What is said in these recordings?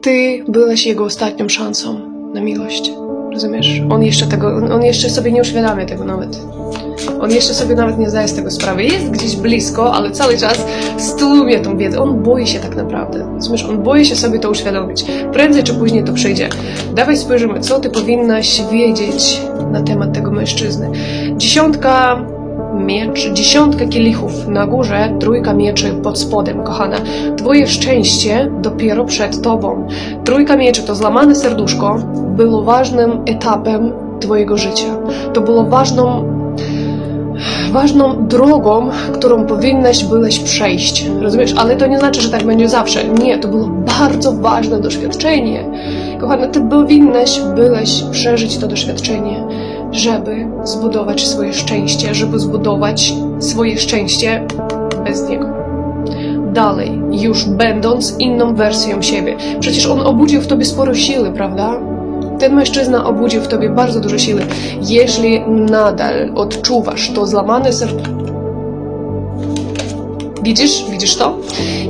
ty byłeś jego ostatnią szansą na miłość. Rozumiesz? On jeszcze tego, on, jeszcze sobie nie uświadamia tego nawet. On jeszcze sobie nawet nie zdaje z tego sprawy. Jest gdzieś blisko, ale cały czas stłumie tą wiedzę. On boi się tak naprawdę. Rozumiesz? On boi się sobie to uświadomić. Prędzej czy później to przyjdzie. Dawaj spojrzymy, co ty powinnaś wiedzieć na temat tego mężczyzny. Dziesiątka miecz, dziesiątka kielichów na górze, trójka mieczy pod spodem, kochana. Twoje szczęście dopiero przed tobą. Trójka mieczy, to złamane serduszko, było ważnym etapem twojego życia. To było ważną ważną drogą, którą powinnaś byłeś przejść. Rozumiesz? Ale to nie znaczy, że tak będzie zawsze. Nie, to było bardzo ważne doświadczenie. Kochana, ty powinnaś byłeś przeżyć to doświadczenie, żeby zbudować swoje szczęście, żeby zbudować swoje szczęście bez niego. Dalej, już będąc inną wersją siebie. Przecież on obudził w tobie sporo siły, prawda? Ten mężczyzna obudził w tobie bardzo dużo siły. Jeśli nadal odczuwasz to złamane serce. Widzisz? Widzisz to?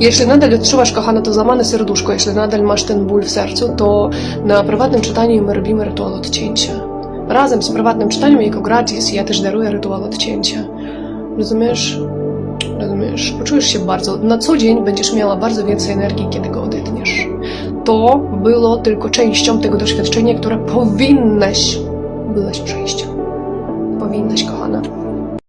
Jeśli nadal odczuwasz, kochana, to złamane serduszko, jeśli nadal masz ten ból w sercu, to na prywatnym czytaniu my robimy rytuał odcięcia. Razem z prywatnym czytaniem, jako gratis, ja też daruję rytuał odcięcia. Rozumiesz? Rozumiesz? Poczujesz się bardzo. Na co dzień będziesz miała bardzo więcej energii, kiedy go odetniesz. To było tylko częścią tego doświadczenia, które powinnaś byłaś przejść. Powinnaś, kochana.